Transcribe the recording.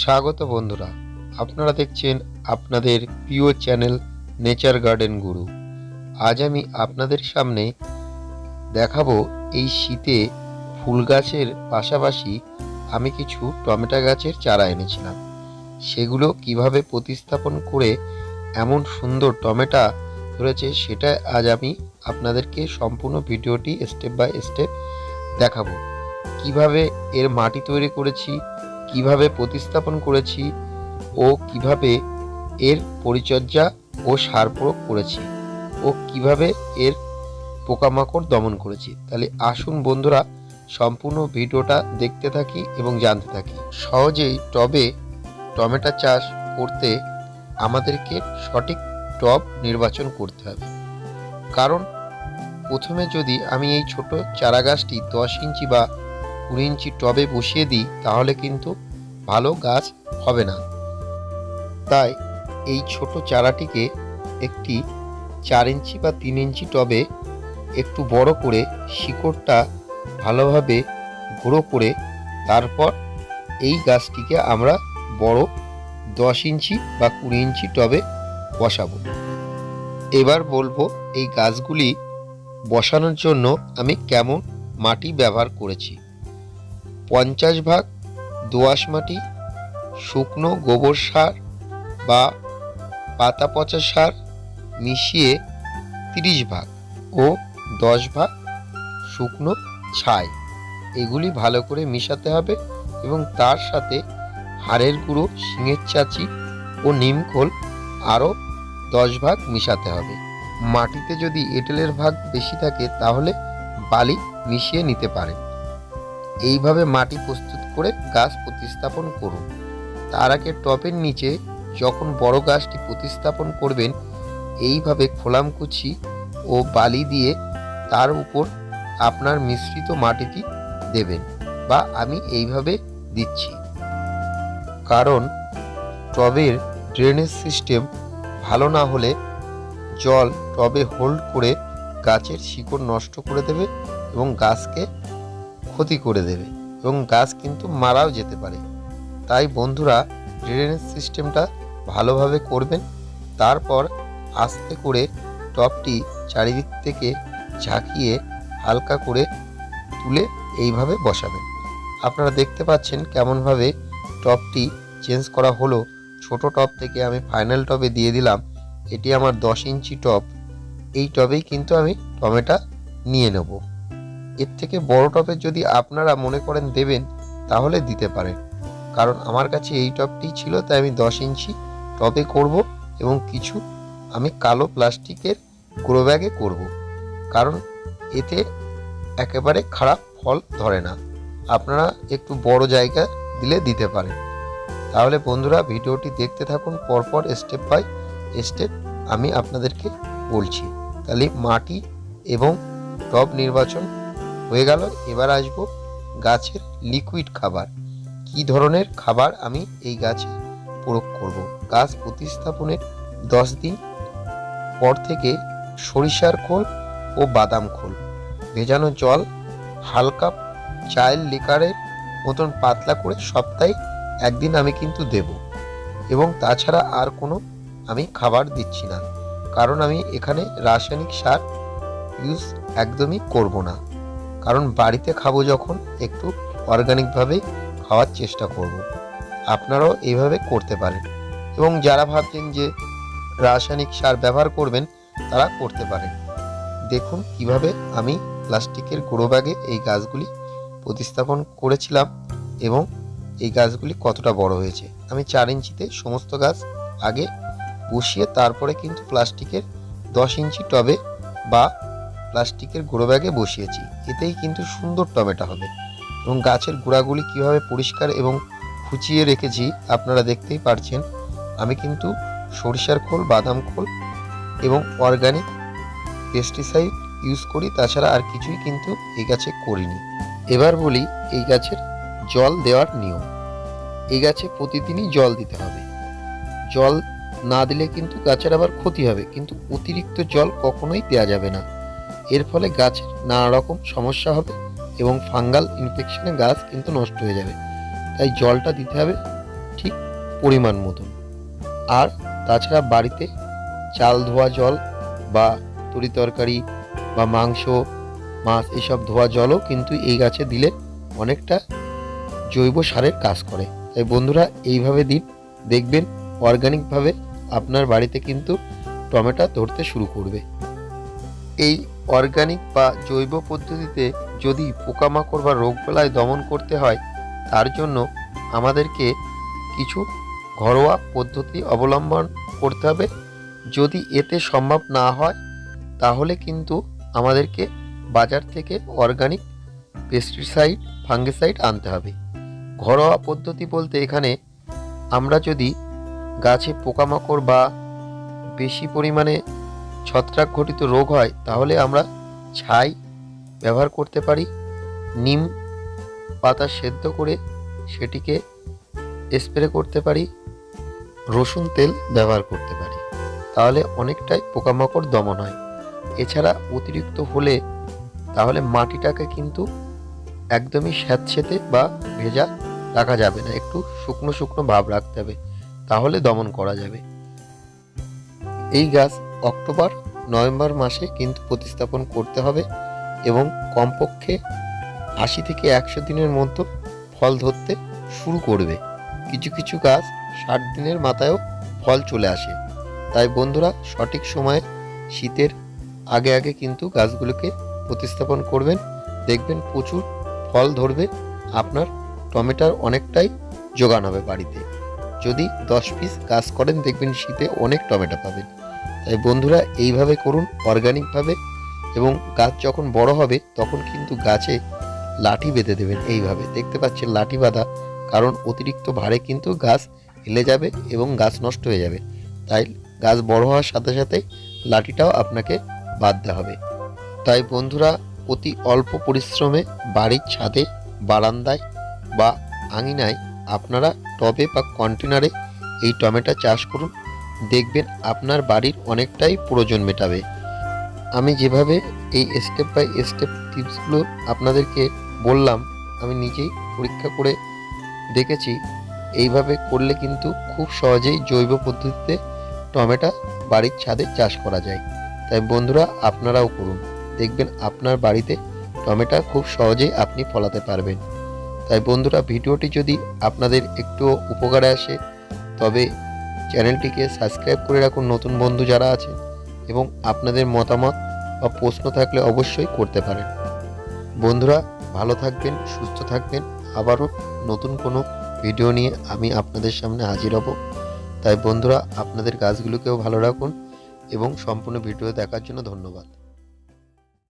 স্বাগত বন্ধুরা, আপনারা দেখছেন আপনাদের প্রিয় চ্যানেল নেচার গার্ডেন গুরু। আজ আমি আপনাদের সামনে দেখাবো এই শীতে ফুল গাছের পাশাপাশি আমি কিছু টমেটো গাছের চারা এনেছিলাম। সেগুলো কীভাবে প্রতিস্থাপন করে এমন সুন্দর টমেটো ধরেছে সেটা আজ আমি আপনাদেরকে সম্পূর্ণ ভিডিওটি স্টেপ বাই স্টেপ দেখাবো। কীভাবে এর মাটি তৈরি করেছি কীভাবে প্রতিস্থাপন করেছি ও কীভাবে এর পরিচর্যা ও সার প্রয়োগ করেছি ও কীভাবে এর পোকামাকড় দমন করেছি। তাহলে আসুন বন্ধুরা সম্পূর্ণ ভিডিওটা দেখতে থাকি এবং জানতে থাকি। সহজেই টবে টমেটো চাষ করতে আমাদেরকে সঠিক টব নির্বাচন করতে হবে। কারণ প্রথমে যদি আমি এই ছোট চারা গাছটি দশ ইঞ্চি বা কুড়ি ইঞ্চি টবে বসিয়ে দিই, তাহলে কিন্তু ভালো গাছ হবে না। তাই এই ছোট চারাটিকে একটি চার ইঞ্চি বা তিন ইঞ্চি টবে একটু বড় করে শিকড়টা ভালোভাবে গুঁড়ো করে তারপর এই গাছটিকে আমরা বড় দশ ইঞ্চি বা কুড়ি ইঞ্চি টবে বসাবো। এবার বলব এই গাছগুলি বসানোর জন্য আমি কেমন মাটি ব্যবহার করেছি। পঞ্চাশ ভাগ দোআঁশ মাটি, শুকনো গোবর সার বা পাতা পচা সার মিশিয়ে তিরিশ ভাগ ও দশ ভাগ শুকনো ছাই। এগুলি ভালো করে মিশাতে হবে এবং তার সাথে হাড়ের গুঁড়ো, শিঙের চাচি ও নিমখোল আরও দশ ভাগ মিশাতে হবে। মাটিতে যদি এঁটেলের ভাগ বেশি থাকে তাহলে বালি মিশিয়ে নিতে পারেন। এইভাবে মাটি প্রস্তুত করে গাছ প্রতিস্থাপন করুন। তার আগে টবের নিচে যখন বড় গাছটি প্রতিস্থাপন করবেন, এইভাবে খোলামকুচি ও বালি দিয়ে তার উপর আপনার মিশ্রিত মাটিটি দেবেন বা আমি এইভাবে দিচ্ছি। কারণ টবের ড্রেনেজ সিস্টেম ভালো না হলে জল টবে হোল্ড করে গাছের শিকড় নষ্ট করে দেবে এবং গাছকে ক্ষতি করে দেবে এবং গাছ কিন্তু মারাও যেতে পারে। তাই বন্ধুরা ড্রেনেজ সিস্টেমটা ভালোভাবে করবেন। তারপর আস্তে করে টপটি চারিদিক থেকে ঝাঁকিয়ে হালকা করে তুলে এইভাবে বসাবেন। আপনারা দেখতে পাচ্ছেন কেমনভাবে টপটি চেঞ্জ করা হলো। ছোট টপ থেকে আমি ফাইনাল টবে দিয়ে দিলাম। এটি আমার দশ ইঞ্চি টপ। এই টবেই কিন্তু আমি টমেটো নিয়ে নেব। এর থেকে বড় টপের যদি আপনারা মনে করেন দেবেন, তাহলে দিতে পারেন। কারণ আমার কাছে এই টপটি ছিল, তাই আমি দশ ইঞ্চি টবে করব এবং কিছু আমি কালো প্লাস্টিকের গ্রো ব্যাগে করব। কারণ এতে একেবারে খারাপ ফল ধরে না। আপনারা একটু বড় জায়গা দিলে দিতে পারেন। তাহলে বন্ধুরা, ভিডিওটি দেখতে থাকুন, পরপর স্টেপ বাই স্টেপ আমি আপনাদেরকে বলছি। তাহলে মাটি এবং টব নির্বাচন হয়ে গেল, এবার আসব গাছের লিকুইড খাবার। কি ধরনের খাবার আমি এই গাছে প্রয়োগ করব? গাছ প্রতিস্থাপনের দশ দিন পর থেকে সরিষার খোল ও বাদাম খোল। ভেজানো জল হালকা চায়ের লিকারের মতন পাতলা করে সপ্তাহে একদিন আমি কিন্তু দেব। এবং তাছাড়া আর কোনো আমি খাবার দিচ্ছি না। কারণ আমি এখানে রাসায়নিক সার ইউজ একদমই করব না। কারণ বাড়িতে খাব যখন একটু অর্গানিকভাবেই খাওয়ার চেষ্টা করব। আপনারাও এইভাবে করতে পারেন এবং যারা ভাবছেন যে রাসায়নিক সার ব্যবহার করবেন, তারা করতে পারেন দেখুন কীভাবে আমি প্লাস্টিকের গুঁড়ো ব্যাগে এই গাছগুলি প্রতিস্থাপন করেছিলাম এবং এই গাছগুলি কতটা বড় হয়েছে আমি চার ইঞ্চিতে সমস্ত গাছ আগে বসিয়ে তারপরে কিন্তু প্লাস্টিকের দশ ইঞ্চি টবে বা প্লাস্টিকের গুঁড়ো ব্যাগে বসিয়েছি। এতেই কিন্তু সুন্দর টমেটো হবে। এবং গাছের গোড়াগুলি কীভাবে পরিষ্কার এবং খুচিয়ে রেখেছি, আপনারা দেখতেই পারছেন। আমি কিন্তু সরিষার খোল, বাদাম খোল এবং অর্গানিক পেস্টিসাইড ইউজ করি, তাছাড়া আর কিছুই কিন্তু এই গাছে করিনি। এবার বলি, এই গাছের জল দেওয়ার নিয়ম। এই গাছে প্রতিদিনই জল দিতে হবে। জল না দিলে কিন্তু গাছের আবার ক্ষতি হবে, কিন্তু অতিরিক্ত জল কখনোই দেওয়া যাবে না। এর ফলে গাছের নানা রকম সমস্যা হবে এবং ফাঙ্গাল ইনফেকশনে গাছ কিন্তু নষ্ট হয়ে যাবে। তাই জলটা দিতে হবে ঠিক পরিমাণ মতন। আর তাছাড়া বাড়িতে চাল ধোয়া জল বা তরি তরকারি বা মাংস, মাছ এসব ধোয়া জলও কিন্তু এই গাছে দিলে অনেকটা জৈব সারের কাজ করে। তাই বন্ধুরা, এইভাবে দিন দেখবেন অর্গানিকভাবে আপনার বাড়িতে কিন্তু টমেটো ধরতে শুরু করবে। এই অর্গানিক বা জৈব পদ্ধতিতে যদি পোকামাকড় বা রোগবালাই দমন করতে হয়, তার জন্য আমাদেরকে কিছু ঘরোয়া পদ্ধতি অবলম্বন করতে হবে। যদি এতে সম্ভব না হয়, তাহলে কিন্তু আমাদেরকে বাজার থেকে অর্গানিক পেস্টিসাইড, ফাঙ্গিসাইড আনতে হবে। ঘরোয়া পদ্ধতি বলতে এখানে আমরা যদি গাছে পোকামাকড় বা বেশি পরিমাণে ছত্রাক ঘটিত রোগ হয়, তাহলে আমরা ছাই ব্যবহার করতে পারি। নিম পাতা সেদ্ধ করে সেটিকে স্প্রে করতে পারি। রসুন তেল ব্যবহার করতে পারি। তাহলে অনেকটাই পোকামাকড় দমন হয়। এছাড়া অতিরিক্ত হলে তাহলে মাটিটাকে কিন্তু একদমই স্যাঁতসেঁতে বা ভেজা রাখা যাবে না। একটু শুকনো শুকনো ভাব রাখতে হবে, তাহলে দমন করা যাবে। এই গাছ অক্টোবর, নভেম্বর মাসে কিন্তু প্রতিস্থাপন করতে হবে এবং কমপক্ষে আশি থেকে একশো দিনের মধ্যে ফল ধরতে শুরু করবে। কিছু কিছু গাছ ষাট দিনের মাথায়ও ফল চলে আসে। তাই বন্ধুরা, সঠিক সময়ে শীতের আগে আগে কিন্তু গাছগুলোকে প্রতিস্থাপন করবেন। দেখবেন প্রচুর ফল ধরবে, আপনার টমেটোর অনেকটাই যোগান হবে বাড়িতে। যদি দশ পিস গাছ করেন, দেখবেন শীতে অনেক টমেটো পাবেন। তাই বন্ধুরা এইভাবে করুন অর্গানিকভাবে এবং গাছ যখন বড় হবে, তখন কিন্তু গাছে লাঠি বেঁধে দেবেন এইভাবে। দেখতে পাচ্ছেন লাঠি বাঁধা, কারণ অতিরিক্ত ভারে কিন্তু গাছ হেলে যাবে এবং গাছ নষ্ট হয়ে যাবে। তাই গাছ বড় হওয়ার সাথে সাথে লাঠিটাও আপনাকে বাঁধতে হবে। তাই বন্ধুরা অতি অল্প পরিশ্রমে বাড়ির ছাদে, বারান্দায় বা আঙিনায় আপনারা টবে বা কন্টেনারে এই টমেটো চাষ করুন। দেখবেন আপনার বাড়ির অনেকটাই প্রয়োজন মেটাবে। আমি যেভাবে এই স্টেপ বাই স্টেপ টিপসগুলো আপনাদেরকে বললাম, আমি নিজেই পরীক্ষা করে দেখেছি, এইভাবে করলে কিন্তু খুব সহজেই জৈব পদ্ধতিতে টমেটো বাড়ির ছাদে চাষ করা যায়। তাই বন্ধুরা, আপনারাও করুন। দেখবেন আপনার বাড়িতে টমেটো খুব সহজেই আপনি ফলাতে পারবেন। তাই বন্ধুরা, ভিডিওটি যদি আপনাদের একটু উপকারে আসে, তবে চ্যানেলটিকে সাবস্ক্রাইব করে রাখুন নতুন বন্ধু যারা আছে এবং আপনাদের মতামত বা প্রশ্ন থাকলে অবশ্যই করতে পারেন। বন্ধুরা, ভালো থাকবেন, সুস্থ থাকবেন। আবারও নতুন কোনো ভিডিও নিয়ে আমি আপনাদের সামনে হাজির হব। তাই বন্ধুরা, আপনাদের গাছগুলোকেও ভালো রাখুন এবং সম্পূর্ণ ভিডিও দেখার জন্য ধন্যবাদ।